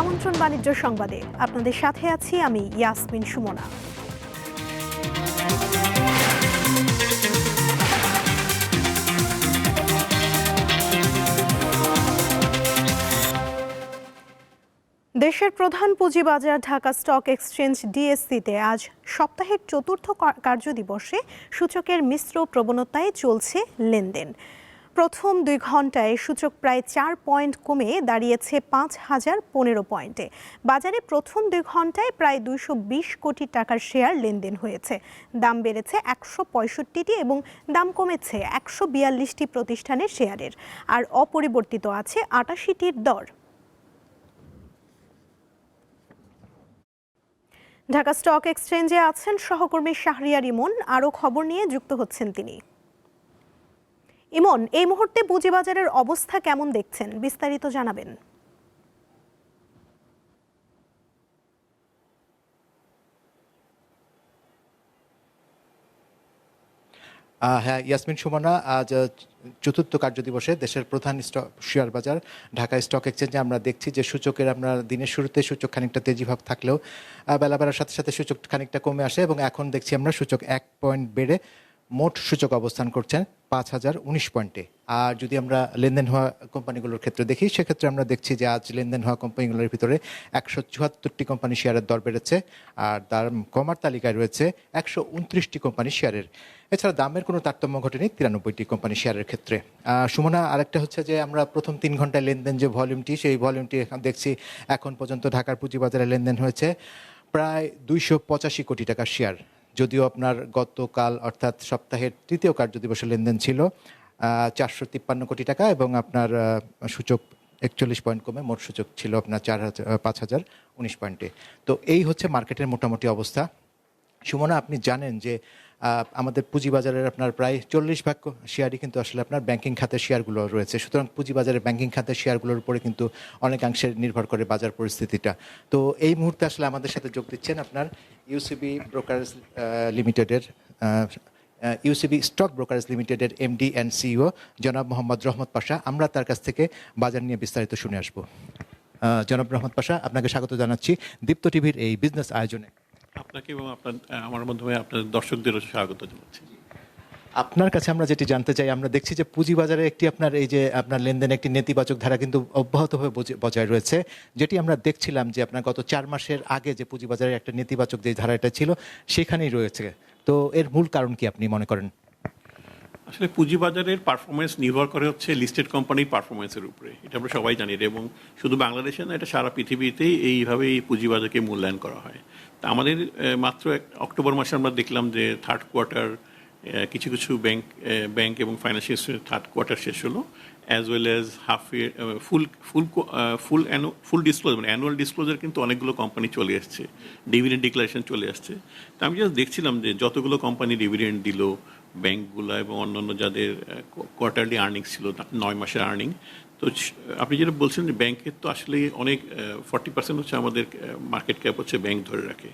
আমন্ত্রণ বাণিজ্য সংবাদে। আপনাদের সাথে আছি আমি ইয়াসমিন সুমনা। দেশের প্রধান পুঁজিবাজার ঢাকা স্টক এক্সচেঞ্জ ডিএসসিতে আজ সপ্তাহের চতুর্থ কার্যদিবসে সূচকের মিশ্র প্রবণতায় চলছে লেনদেন। প্রথম দুই ঘন্টায় সূচক প্রায় চার পয়েন্ট কমে দাঁড়িয়েছে পাঁচ হাজার পনেরো পয়েন্টে। বাজারে প্রথম দুই ঘন্টায় প্রায় দুইশো বিশ কোটি টাকার শেয়ার লেনদেন হয়েছে। দাম বেড়েছে একশো পঁয়ষট্টিটি এবং দাম কমেছে একশো বিয়াল্লিশটি প্রতিষ্ঠানের শেয়ারের। আর অপরিবর্তিত আছে আটাশিটির দর। ঢাকা স্টক এক্সচেঞ্জে আছেন সহকর্মী শাহরিয়ার ইমন। আরও খবর নিয়ে যুক্ত হচ্ছেন তিনি। ইমন, এই মুহূর্তে পুঁজিবাজারের অবস্থা কেমন দেখছেন? বিস্তারিত জানাবেন। হ্যাঁ ইয়াসমিন সুমনা, আজ চতুর্থ কার্যদিবসে দেশের প্রধান শেয়ার বাজার, ঢাকা স্টক এক্সচেঞ্জে আমরা দেখছি যে সূচকের আমরা দিনের শুরুতে সূচক খানিকটা তেজিভাব থাকলেও বেলা বেলার সাথে সাথে সূচক খানিকটা কমে আসে এবং এখন দেখছি আমরা সূচক এক পয়েন্ট বেড়ে মোট সূচক অবস্থান করছেন পাঁচ হাজার উনিশ পয়েন্টে। আর যদি আমরা লেনদেন হওয়া কোম্পানিগুলোর ক্ষেত্রে দেখি, সেক্ষেত্রে আমরা দেখছি যে আজ লেনদেন হওয়া কোম্পানিগুলোর ভিতরে একশো চুয়াত্তরটি কোম্পানি শেয়ারের দর বেড়েছে, আর তার কমার তালিকায় রয়েছে একশো উনত্রিশটি কোম্পানি শেয়ারের। এছাড়া দামের কোনো তারতম্য ঘটেনি তিরানব্বইটি কোম্পানি শেয়ারের ক্ষেত্রে। সুমনা, আরেকটা হচ্ছে যে আমরা প্রথম তিন ঘন্টায় লেনদেন যে ভলিউমটি, সেই ভলিউমটি এখন দেখছি, এখন পর্যন্ত ঢাকার পুঁজিবাজারে লেনদেন হয়েছে প্রায় দুইশো পঁচাশি কোটি টাকার শেয়ার। যদিও আপনার গতকাল, অর্থাৎ সপ্তাহের তৃতীয় কার্য দিবসের লেনদেন ছিল চারশো তিপ্পান্ন কোটি টাকা এবং আপনার সূচক একচল্লিশ পয়েন্ট কমে মোট সূচক ছিল আপনার চার হাজার পাঁচ হাজার উনিশ পয়েন্টে। তো এই হচ্ছে মার্কেটের মোটামুটি অবস্থা। সুমনা, আপনি জানেন যে আমাদের পুঁজিবাজারের আপনার প্রায় চল্লিশ ভাগ শেয়ারই কিন্তু আসলে আপনার ব্যাংকিং খাতের শেয়ারগুলো রয়েছে। সুতরাং পুঁজিবাজারের ব্যাংকিং খাতের শেয়ারগুলোর উপরে কিন্তু অনেকাংশে নির্ভর করে বাজার পরিস্থিতিটা। তো এই মুহূর্তে আসলে আমাদের সাথে যোগ দিচ্ছেন আপনার ইউসিবি ব্রোকারেজ লিমিটেডের ইউসিবি স্টক ব্রোকারেজ লিমিটেডের এমডি অ্যান্ড সিইও জনাব মোহাম্মদ রহমত পাশা। আমরা তার কাছ থেকে বাজার নিয়ে বিস্তারিত শুনে আসব। জনাব রহমত পাশা, আপনাকে স্বাগত জানাচ্ছি দীপ্ত টিভির এই বিজনেস আয়োজনে। আপনাকে এবং আপনার আমার মাধ্যমে আপনার দর্শকদেরও স্বাগত জানাচ্ছি। আপনার কাছে আমরা যেটি জানতে চাই, আমরা দেখছি যে পুঁজিবাজারে একটি আপনার এই যে আপনার লেনদেন একটি নেতিবাচক ধারা কিন্তু অব্যাহতভাবে বজে- বজায় রয়েছে। যেটি আমরা দেখছিলাম যে আপনার গত চার মাসের আগে যে পুঁজিবাজারে একটা নেতিবাচক যে ধারাটা ছিল, সেখানেই রয়েছে। তো এর মূল কারণ কি আপনি মনে করেন? আসলে পুঁজিবাজারের পারফরমেন্স নির্ভর করে হচ্ছে লিস্টেড কোম্পানির পারফরমেন্সের উপরে। এটা আমরা সবাই জানি এবং শুধু বাংলাদেশে না, এটা সারা পৃথিবীতেই এইভাবে এই পুঁজিবাজারকে মূল্যায়ন করা হয়। তা আমাদের মাত্র অক্টোবর মাসে আমরা দেখলাম যে থার্ড কোয়ার্টার কিছু কিছু ব্যাংক ব্যাংক এবং ফাইন্যান্সিয়াল থার্ড কোয়ার্টার শেষ হলো as well as half year full full full full disclose মানে অ্যানুয়াল ডিসক্লোজার কিন্তু অনেকগুলো কোম্পানি চলে এসছে ডিভিডেন্ড ডিক্লারেশন চলে আসছে। তা আমি জাস্ট দেখছিলাম যে যতগুলো কোম্পানি ডিভিডেন্ড দিল ব্যাংকগুলো এবং অন্যান্য যাদের কোয়ার্টারলি আর্নিংস ছিল নয় মাসের আর্নিং তো আপনি যেটা বলছেন যে ব্যাংকের তো আসলে অনেক ফর্টি পার্সেন্ট হচ্ছে আমাদের মার্কেট ক্যাপ হচ্ছে ব্যাংক ধরে রাখে।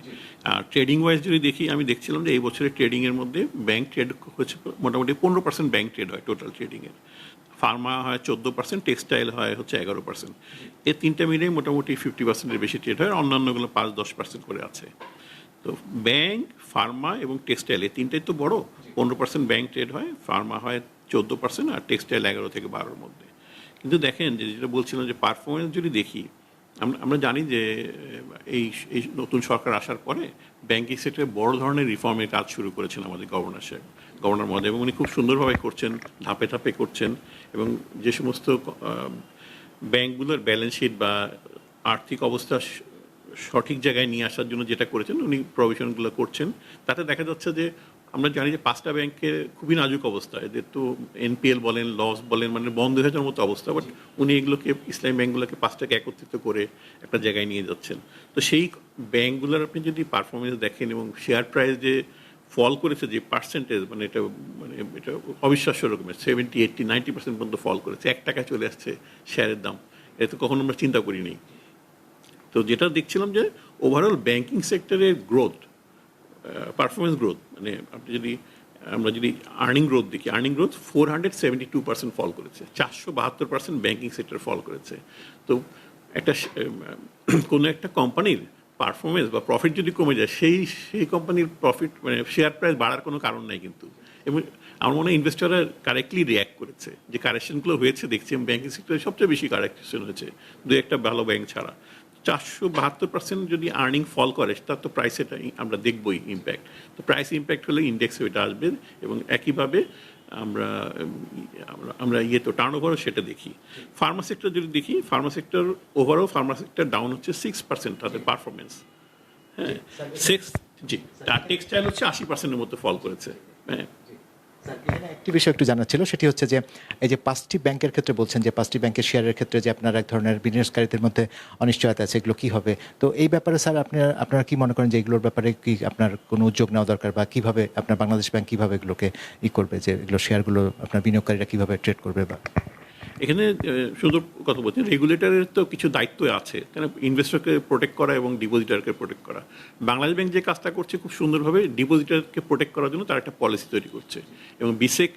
আর ট্রেডিং ওয়াইজ যদি দেখি, আমি দেখছিলাম যে এই বছরের ট্রেডিংয়ের মধ্যে ব্যাংক ট্রেড হচ্ছে মোটামুটি পনেরো পার্সেন্ট ব্যাংক ট্রেড হয় টোটাল ট্রেডিংয়ের ফার্মা হয় চোদ্দ পার্সেন্ট টেক্সটাইল হয় হচ্ছে এগারো পার্সেন্ট এই তিনটা মিলিয়ে মোটামুটি ফিফটি পার্সেন্টের বেশি ট্রেড হয় অন্যান্যগুলো পাঁচ দশ পার্সেন্ট করে আছে। তো ব্যাংক, ফার্মা এবং টেক্সটাইল, এই তিনটাই তো বড়। পনেরো পার্সেন্ট ব্যাংক ট্রেড হয়, ফার্মা হয় চোদ্দ পার্সেন্ট আর টেক্সটাইল এগারো থেকে বারোর মধ্যে। কিন্তু দেখেন যে যেটা বলছিলাম যে পারফরমেন্স যদি দেখি, আমরা আমরা জানি যে এই এই নতুন সরকার আসার পরে ব্যাংকিং সেক্টরে বড় ধরনের রিফর্মের কাজ শুরু করেছেন আমাদের গভর্নর সাহেব। গভর্নর মহোদয় এবং উনি খুব সুন্দরভাবে করছেন, ধাপে ধাপে করছেন এবং যে সমস্ত ব্যাংকগুলোর ব্যালেন্স শিট বা আর্থিক অবস্থা সঠিক জায়গায় নিয়ে আসার জন্য যেটা করেছেন, উনি প্রভিশনগুলো করছেন। তাতে দেখা যাচ্ছে যে, আমরা জানি যে পাঁচটা ব্যাংকের খুবই নাজুক অবস্থা। এদের তো এনপিএল বলেন লস বলেন মানে বন্ধ হয়ে যাওয়ার মতো অবস্থা। বাট উনি এগুলোকে, ইসলামী ব্যাংকগুলোকে পাঁচটাকে একত্রিত করে একটা জায়গায় নিয়ে যাচ্ছেন। তো সেই ব্যাংকগুলোর আপনি যদি পারফরমেন্স দেখেন এবং শেয়ার প্রাইস যে ফল করেছে, যে পার্সেন্টেজ মানে এটা মানে এটা অবিশ্বাস্য রকমের সেভেন্টি এইটটি নাইনটি পার্সেন্ট পর্যন্ত ফল করেছে, এক টাকা চলে আসছে শেয়ারের দাম। এটা তো কখনো আমরা চিন্তা করিনি। তো যেটা দেখছিলাম যে ওভারঅল ব্যাংকিং সেক্টরের গ্রোথ পারফরমেন্স গ্রোথ মানে আপনি যদি, আমরা যদি আর্নিং গ্রোথ দেখি earning growth four hundred seventy two percent fall করেছে, চারশো বাহাত্তর পার্সেন্ট ব্যাঙ্কিং সেক্টর ফল করেছে। তো একটা কোনো একটা কোম্পানির পারফরমেন্স বা প্রফিট যদি কমে যায়, সেই সেই কোম্পানির প্রফিট মানে শেয়ার প্রাইস বাড়ার কোনো কারণ নাই কিন্তু। এবং আমার মনে হয় ইনভেস্টররা কারেক্টলি রিয়াক্ট করেছে। যে কারেকশনগুলো হয়েছে, দেখছি ব্যাঙ্কিং সেক্টরে সবচেয়ে বেশি কারেকশন হয়েছে। দু একটা ভালো ব্যাংক ছাড়া। চারশো বাহাত্তর পার্সেন্ট যদি আর্নিং ফল করে তার তো প্রাইস আমরা দেখবই ইম্প্যাক্ট তো প্রাইস ইম্প্যাক্ট হলে ইন্ডেক্সে ওইটা আসবে এবং একইভাবে আমরা আমরা ইয়ে তো টার্ন ওভারও সেটা দেখি। ফার্মা সেক্টর যদি দেখি ফার্মা সেক্টর ওভারও ফার্মা সেক্টর ডাউন হচ্ছে সিক্স পার্সেন্ট তাদের পারফরমেন্স হ্যাঁ সিক্স জি আর টেক্সটাইল হচ্ছে আশি পার্সেন্টের মতো ফল করেছে। হ্যাঁ একটি বিষয় একটু জানার ছিল, সেটি হচ্ছে যে এই যে পাঁচটি ব্যাংকের ক্ষেত্রে বলছেন যে পাঁচটি ব্যাংকের শেয়ারের ক্ষেত্রে যে আপনার এক ধরনের বিনিয়োগকারীদের মধ্যে অনিশ্চয়তা আছে, এগুলো কি হবে? তো এই ব্যাপারে স্যার আপনার, আপনারা কি মনে করেন যে এগুলোর ব্যাপারে কি আপনার কোনো উদ্যোগ নেওয়া দরকার বা কীভাবে আপনার বাংলাদেশ ব্যাংক কীভাবে এগুলোকে ই করবে, যে এগুলো শেয়ারগুলো আপনার বিনিয়োগকারীরা কীভাবে ট্রেড করবে বা এখানে সুন্দর কথা বলছি রেগুলেটরের তো কিছু দায়িত্ব আছে। কেন? ইনভেস্টরকে প্রোটেক্ট করা এবং ডিপোজিটারকে প্রোটেক্ট করা। বাংলাদেশ ব্যাংক যে কাজটা করছে খুব সুন্দরভাবে ডিপোজিটারকে প্রোটেক্ট করার জন্য তার একটা পলিসি তৈরি করছে। এবং বিসেক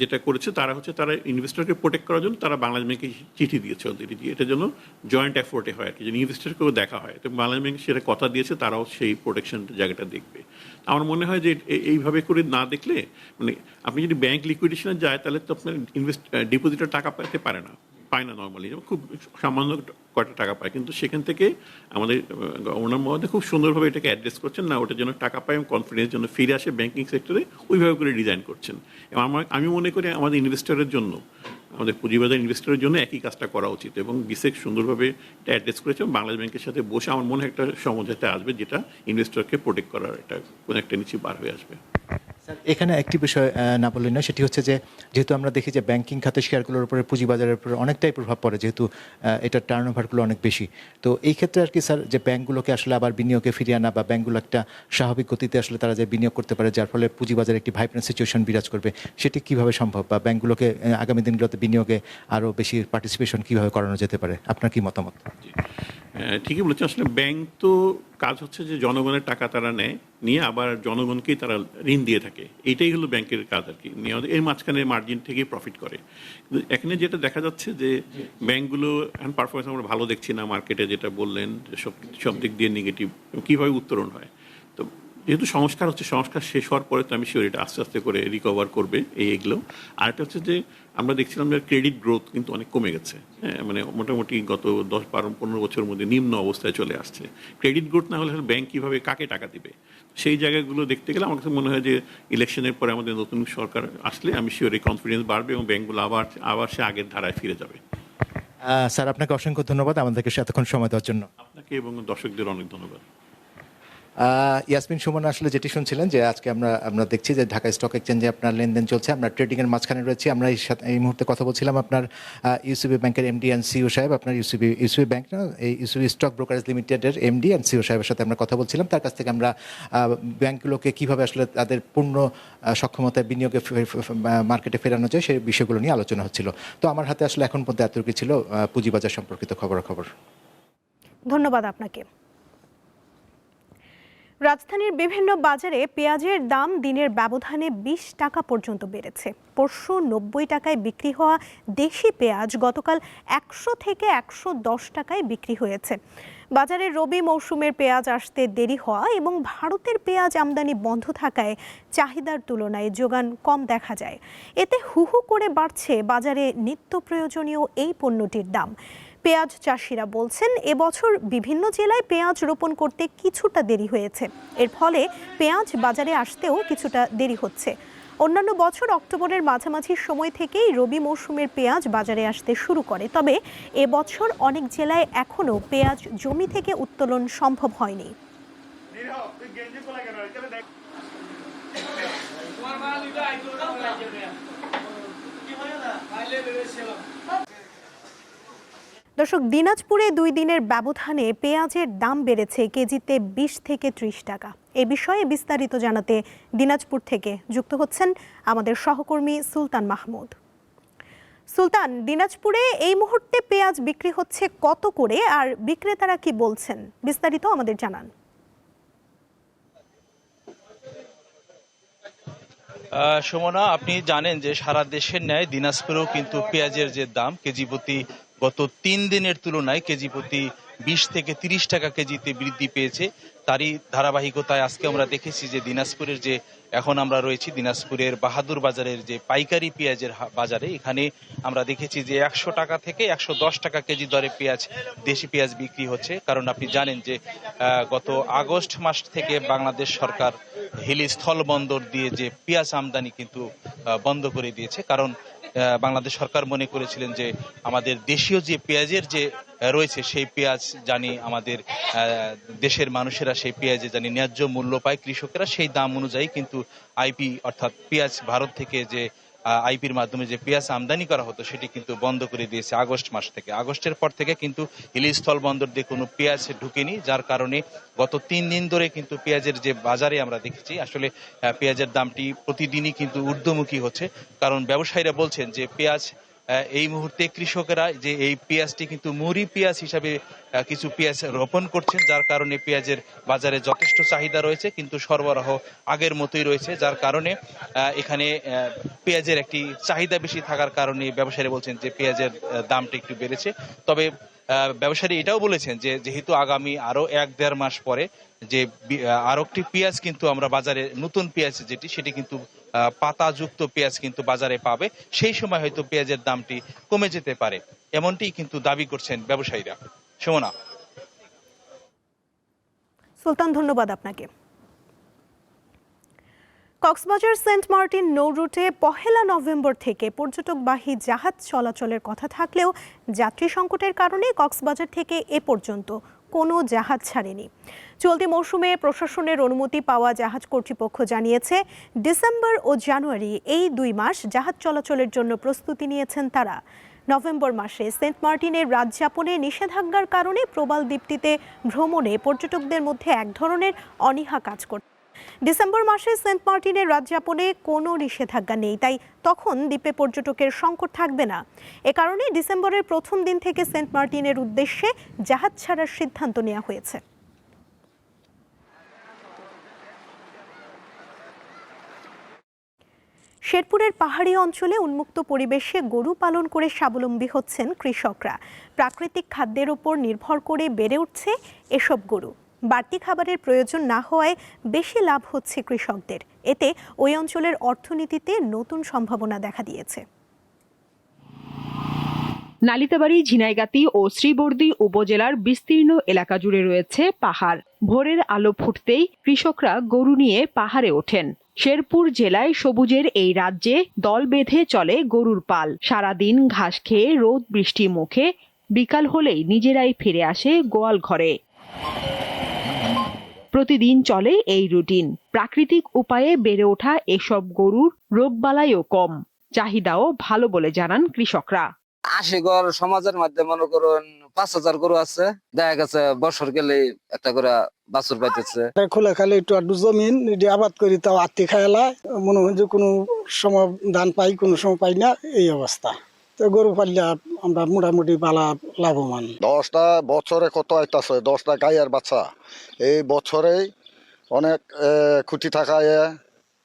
যেটা করেছে, তারা হচ্ছে তারা ইনভেস্টারকে প্রোটেক্ট করার জন্য তারা বাংলাদেশ ব্যাংকে চিঠি দিয়েছে অলরেডি এটার জন্য জয়েন্ট এফোর্টে হয় আর কি যে ইনভেস্টরকেও দেখা হয়। তো বাংলাদেশ ব্যাংক সেটা কথা দিয়েছে, তারাও সেই প্রোটেকশন জায়গাটা দেখবে। আমার মনে হয় যে এইভাবে করে না দেখলে মানে আপনি যদি ব্যাংক লিকুইডেশনে যায়, তাহলে তো আপনার ইনভেস্ট ডিপোজিটের টাকা পেতে পারে না। পায় না নর্মালি খুব সামান্য কয়টা টাকা পায়। কিন্তু সেখান থেকে আমাদের গভর্নর মহোদয় খুব সুন্দরভাবে এটাকে অ্যাড্রেস করছেন, না ওটার জন্য টাকা পায় এবং কনফিডেন্স জন্য ফিরে আসে ব্যাঙ্কিং সেক্টরে ওইভাবে করে ডিজাইন করছেন। এবং আমার, আমি মনে করি আমাদের ইনভেস্টরের জন্য, আমাদের পুঁজিবাজার ইনভেস্টরের জন্য একই কাজটা করা উচিত। এবং বিসেক সুন্দরভাবে এটা অ্যাড্রেস করেছে বাংলাদেশ ব্যাংকের সাথে বসে আমার মনে হয় একটা সমঝোতা আসবে, যেটা ইনভেস্টরকে প্রোটেক্ট করার একটা, কোনো একটা নিচে বার হয়ে আসবে। এখানে একটি বিষয় না বললেন না সেটি হচ্ছে যে, যেহেতু আমরা দেখি যে ব্যাংকিং খাতে শেয়ারগুলোর উপরে, পুঁজিবাজারের উপরে অনেকটাই প্রভাব পড়ে, যেহেতু এটার টার্ন ওভারগুলো অনেক বেশি। তো এই ক্ষেত্রে আর কি স্যার, যে ব্যাংকগুলোকে আসলে আবার বিনিয়োগে ফিরিয়ে আনা বা ব্যাংকগুলো একটা স্বাভাবিক গতিতে আসলে তারা যে বিনিয়োগ করতে পারে, যার ফলে পুঁজিবাজারে একটি ভাইব্রেন্ট সিচুয়েশন বিরাজ করবে, সেটি কীভাবে সম্ভব? বা ব্যাংকগুলোকে আগামী দিনগুলোতে বিনিয়োগে আরও বেশি পার্টিসিপেশন কীভাবে করানো যেতে পারে? আপনার কি মতামত? ঠিকই বলেছে। আসলে ব্যাংক তো কাজ হচ্ছে যে জনগণের টাকা তারা নেয়, নিয়ে আবার জনগণকেই তারা ঋণ দিয়ে থাকে। এইটাই হলো ব্যাংকের কাজ আর কি। নিয়ে এর মাঝখানে মার্জিন থেকেই প্রফিট করে। কিন্তু এখানে যেটা দেখা যাচ্ছে যে ব্যাংকগুলো এখন পারফরমেন্স আমরা ভালো দেখছি না মার্কেটে যেটা বললেন, সব সব দিক দিয়ে নেগেটিভ কীভাবে উত্তরণ হয়? যেহেতু সংস্কার হচ্ছে সংস্কার শেষ হওয়ার পরে তো আমি শিওর এটা আস্তে আস্তে করে রিকভার করবে এই এগুলো। আর একটা হচ্ছে যে আমরা দেখছিলাম যে ক্রেডিট গ্রোথ কিন্তু অনেক কমে গেছে। হ্যাঁ মানে মোটামুটি গত দশ বারো পনেরো বছরের মধ্যে নিম্ন অবস্থায় চলে আসছে। ক্রেডিট গ্রোথ না হলে ব্যাংক কীভাবে কাকে টাকা দিবে? সেই জায়গাগুলো দেখতে গেলে আমার কাছে মনে হয় যে ইলেকশনের পরে আমাদের নতুন সরকার আসলে আমি শিওর এই কনফিডেন্স বাড়বে এবং ব্যাংকগুলো আবার আবার সে আগের ধারায় ফিরে যাবে। স্যার আপনাকে অসংখ্য ধন্যবাদ আমাদেরকে এতক্ষণ সময় দেওয়ার জন্য। আপনাকে এবং দর্শকদের অনেক ধন্যবাদ। ইয়াসমিন সুমন আসলে যেটি শুনছিলেন যে আজকে আমরা আমরা দেখছি যে ঢাকা স্টক এক্সচেঞ্জে আপনার লেনদেন চলছে, আমরা ট্রেডিং এর মাঝখানে রয়েছি। আমরা এই সাথে, এই মুহূর্তে কথা বলছিলাম আপনার ইউসিবি ব্যাংকের এমডি অ্যান্ড সিও সাহেব, আপনার ইউসিবি ইউসিবি ব্যাংক না, এই ইউসিবি স্টক ব্রোকারেজ লিমিটেডের এমডি অ্যান্ড সিও সাহেবের সাথে আমরা কথা বলছিলাম। তার কাছ থেকে আমরা ব্যাংকগুলোকে কীভাবে আসলে তাদের পূর্ণ সক্ষমতায় বিনিয়োগে মার্কেটে ফেরানো যায় সেই বিষয়গুলো নিয়ে আলোচনা হচ্ছিল। তো আমার হাতে আসলে এখন পর্যন্ত এতটুকু ছিল পুঁজিবাজার সম্পর্কিত খবরাখবর। ধন্যবাদ আপনাকে। রাজধানীর বিভিন্ন বাজারে পেঁয়াজের দাম দিনের ব্যবধানে বিশ টাকা পর্যন্ত বেড়েছে। পরশু নব্বই টাকায় বিক্রি হওয়া দেশি পেঁয়াজ গতকাল একশো থেকে একশো দশ টাকায় বিক্রি হয়েছে। বাজারে রবি মৌসুমের পেঁয়াজ আসতে দেরি হওয়া এবং ভারতের পেঁয়াজ আমদানি বন্ধ থাকায় চাহিদার তুলনায় যোগান কম দেখা যায়। এতে হুহু করে বাড়ছে বাজারে নিত্য প্রয়োজনীয় এই পণ্যটির দাম। পেঁয়াজ চাষিরা বলছেন, এবছর বিভিন্ন জেলায় পেঁয়াজ রোপণ করতে কিছুটা দেরি হয়েছে। এর ফলে পেঁয়াজ বাজারে আসতেও কিছুটা দেরি হচ্ছে। অন্যান্য বছর অক্টোবরের মাঝামাঝি সময় থেকেই রবি মৌসুমের পেঁয়াজ বাজারে আসতে শুরু করে। তবে এবছর অনেক জেলায় এখনও পেঁয়াজ জমি থেকে উত্তোলন সম্ভব হয়নি। দর্শক, দিনাজপুরে দুই দিনের ব্যবধানে পেঁয়াজের দাম বেড়েছে কেজিতে বিশ থেকে ত্রিশ টাকা। এ বিষয়ে বিস্তারিত জানাতে দিনাজপুর থেকে যুক্ত হচ্ছেন আমাদের সহকর্মী সুলতান মাহমুদ। সুলতান, দিনাজপুরে এই মুহূর্তে পেঁয়াজ বিক্রি হচ্ছে কত করে আর বিক্রেতারা কি বলছেন? বিস্তারিত আমাদের জানান। সুমনা, আপনি জানেন যে সারা দেশের ন্যায় দিনাজপুরেও কিন্তু পেঁয়াজের যে দাম, কেজি প্রতি গত তিন দিনের তুলনায় কেজি প্রতি বিশ থেকে তিরিশ টাকা কেজিতে বৃদ্ধি পেয়েছে। তারই ধারাবাহিকতায় আজকে আমরা দেখেছি যে দিনাজপুরের যে এখন আমরা রয়েছি, দিনাজপুরের বাহাদুর বাজারের যে পাইকারি পেঁয়াজের বাজারে, এখানে আমরা দেখেছি যে একশো টাকা থেকে একশো দশ টাকা কেজি দরে পেঁয়াজ, দেশি পেঁয়াজ বিক্রি হচ্ছে। কারণ আপনি জানেন যে গত আগস্ট মাস থেকে বাংলাদেশ সরকার হিলি স্থল বন্দর দিয়ে যে পেঁয়াজ আমদানি কিন্তু বন্ধ করে দিয়েছে। কারণ বাংলাদেশ সরকার মনে করেছিলেন যে আমাদের দেশীয় যে পেঁয়াজের যে রয়েছে, সেই পেঁয়াজ জানি আমাদের দেশের মানুষেরা সেই পেঁয়াজে জানি ন্যায্য মূল্য পায়, কৃষকেরা সেই দাম অনুযায়ী কিন্তু আইপি অর্থাৎ পেঁয়াজ ভারত থেকে যে আইপির মাধ্যমে যে পেঁয়াজ আমদানি করা হতো, সেটি কিন্তু বন্ধ করে দিয়েছে আগস্ট মাস থেকে। আগস্টের পর থেকে কিন্তু হিলিস্থল বন্দর দিয়ে কোনো পেঁয়াজ ঢুকেনি, যার কারণে গত তিন দিন ধরে কিন্তু পেঁয়াজের যে বাজারে আমরা দেখেছি, আসলে পেঁয়াজের দামটি প্রতিদিনই কিন্তু ঊর্ধ্বমুখী হচ্ছে। কারণ ব্যবসায়ীরা বলছেন যে পেঁয়াজ এই মুহূর্তে কৃষকেরা যে এই পেঁয়াজটি কিন্তু মুড়ি পেঁয়াজ হিসাবে কিছু পেঁয়াজ রোপণ করছেন যার কারণে পেঁয়াজের বাজারে যথেষ্ট চাহিদা রয়েছে কিন্তু সরবরাহ আগের মতোই রয়েছে যার কারণে এখানে পেঁয়াজের একটি চাহিদা বেশি থাকার কারণে ব্যবসায়ীরা বলছেন যে পেঁয়াজের দামটা একটু বেড়েছে। তবে ব্যবসায়ী এটাও বলেছেন যে যেহেতু আগামী আরও এক দেড় মাস পরে যে বি- আহ, আরও একটি পেঁয়াজ কিন্তু আমরা বাজারে নতুন পেঁয়াজ যেটি সেটি কিন্তু পাতাযুক্ত পেঁয়াজ কিন্তু বাজারে পাবে। সেই সময় হয়তো পেঁয়াজের দামটি কমে যেতে পারে। এমনটি কিন্তু দাবি করছেন ব্যবসায়ীরা। সুমনা। সুলতান, ধন্যবাদ আপনাকে। কক্সবাজার সেন্ট মার্টিন নৌ রুটে পহেলা নভেম্বর থেকে পর্যটকবাহী জাহাজ চলাচলের কথা থাকলেও যাত্রী সংকটের কারণে কক্সবাজার থেকে এ পর্যন্ত কোনো জাহাজ ছাড়েনি। চলতি মৌসুমে প্রশাসনের অনুমতি পাওয়া জাহাজ কর্তৃপক্ষ জানিয়েছে, ডিসেম্বর ও জানুয়ারি এই দুই মাস জাহাজ চলাচলের জন্য প্রস্তুতি নিয়েছেন তারা। নভেম্বর মাসে সেন্ট মার্টিনের রাজযাপনে নিষেধাজ্ঞার কারণে প্রবাল দ্বীপটিতে ভ্রমণে পর্যটকদের মধ্যে এক ধরনের অনীহা কাজ করছে ডিসেম্বর মাসে সেন্ট মার্টিনের রাতযাপনে কোনো নিষেধাজ্ঞা নেই, তাই তখন দ্বীপে পর্যটকের সংকট থাকবে না। এ কারণে ডিসেম্বরের প্রথম দিন থেকে সেন্ট মার্টিনের উদ্দেশ্যে জাহাজ ছাড়ার সিদ্ধান্ত নেওয়া হয়েছে। শেরপুরের পাহাড়ি অঞ্চলে উন্মুক্ত পরিবেশে গরু পালন করে স্বাবলম্বী হচ্ছেন কৃষকরা। প্রাকৃতিক খাদ্যের উপর নির্ভর করে বেড়ে উঠছে এসব গরু। বাড়তি খাবারের প্রয়োজন না হওয়ায় বেশি লাভ হচ্ছে কৃষকদের। এতে ওই অঞ্চলের অর্থনীতিতে নতুন সম্ভাবনা দেখা দিয়েছে। নালিতাবাড়ি, ঝিনাইগাতি ও শ্রীবর্দী উপজেলার বিস্তীর্ণ এলাকা জুড়ে রয়েছে পাহাড়। ভোরের আলো ফুটতেই কৃষকরা গরু নিয়ে পাহাড়ে ওঠেন। শেরপুর জেলায় সবুজের এই রাজ্যে দল বেঁধে চলে গরুর পাল। সারাদিন ঘাস খেয়ে রোদ বৃষ্টির মুখে বিকাল হলেই নিজেরাই ফিরে আসে গোয়াল ঘরে প্রতিদিন চলে এই রুটিন প্রাকৃতিক উপায়ে বেড়ে ওঠা এসব গরুর রোগবালাইও কম। চাহিদাও ভালো বলে জানান কৃষকরা। আশি ঘর সমাজের মধ্যে মনে করুন পাঁচ হাজার গরু আছে। দেখা গেছে বছর গেলে একটা করে বাছুর পাইতেছে। খোলা খালে একটু আড্ডু জমিন এটি আবাদ করি তাও আত্মি খাইলা মনে হয় যে কোনো সময় ধান পাই কোনো সময় পাই না এই অবস্থা। তো গরু পাললে আমরা মোটামুটি বালা লাভবান। দশটা বছরে কত আইতাছে? দশটা গাইয়ের বাচ্চা। এই বছরেই অনেক খুঁটি থাকায়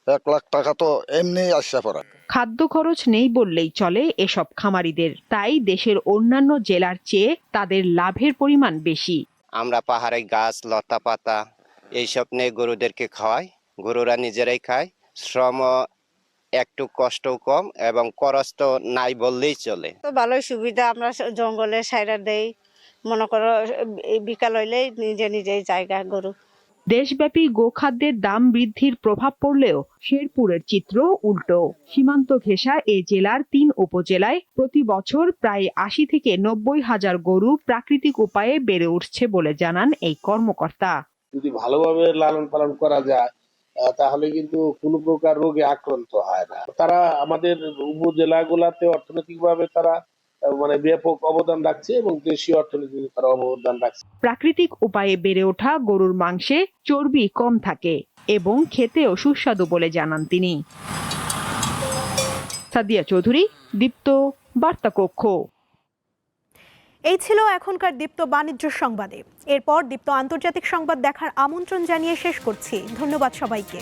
এক লাখ টাকা তো এমনি আসছে পড়ে খাদ্য খরচ নেই বললেই চলে এসব খামারিদের। তাই দেশের অন্যান্য জেলার চেয়ে তাদের লাভের পরিমাণ বেশি। আমরা পাহাড়ে গাছ লতা পাতা এইসব নিয়ে গরুদেরকে খাওয়াই। গরুরা নিজেরাই খায়। শ্রম একটু কষ্টও কম এবং খরচ তো নাই বললেই চলে। তো ভালোই সুবিধা আমরা জঙ্গলে সাইডা দেই। মনে করো বিকাল হইলেই নিজে নিজেই জায়গা গরু। দেশব্যাপী গোখাদ্যের দাম বৃদ্ধির প্রভাব পড়লেও শেরপুরের চিত্র উল্টো। সীমান্ত ঘেঁষা এ জেলার তিন উপজেলায় প্রতি বছর প্রায় আশি থেকে নব্বই হাজার গরু প্রাকৃতিক উপায়ে বেড়ে উঠছে বলে জানান এই কর্মকর্তা। যদি ভালোভাবে লালন পালন করা যায় তাহলে কিন্তু কোনো প্রকার রোগে আক্রান্ত হয় না। তারা আমাদের উপজেলাগুলাতে অর্থনৈতিকভাবে তারা মানে ব্যাপক অবদান রাখছে এবং দেশীয় অর্থনীতিতে তারা অবদান রাখছে। প্রাকৃতিক উপায়ে বেড়ে ওঠা গরুর মাংসে চর্বি কম থাকে এবং খেতেও সুস্বাদু বলে জানান তিনি। সাদিয়া চৌধুরী, দীপ্ত বার্তা কক্ষ এই ছিল এখনকার দীপ্ত বাণিজ্য সংবাদে। এরপর দীপ্ত আন্তর্জাতিক সংবাদ দেখার আমন্ত্রণ জানিয়ে শেষ করছি। ধন্যবাদ সবাইকে।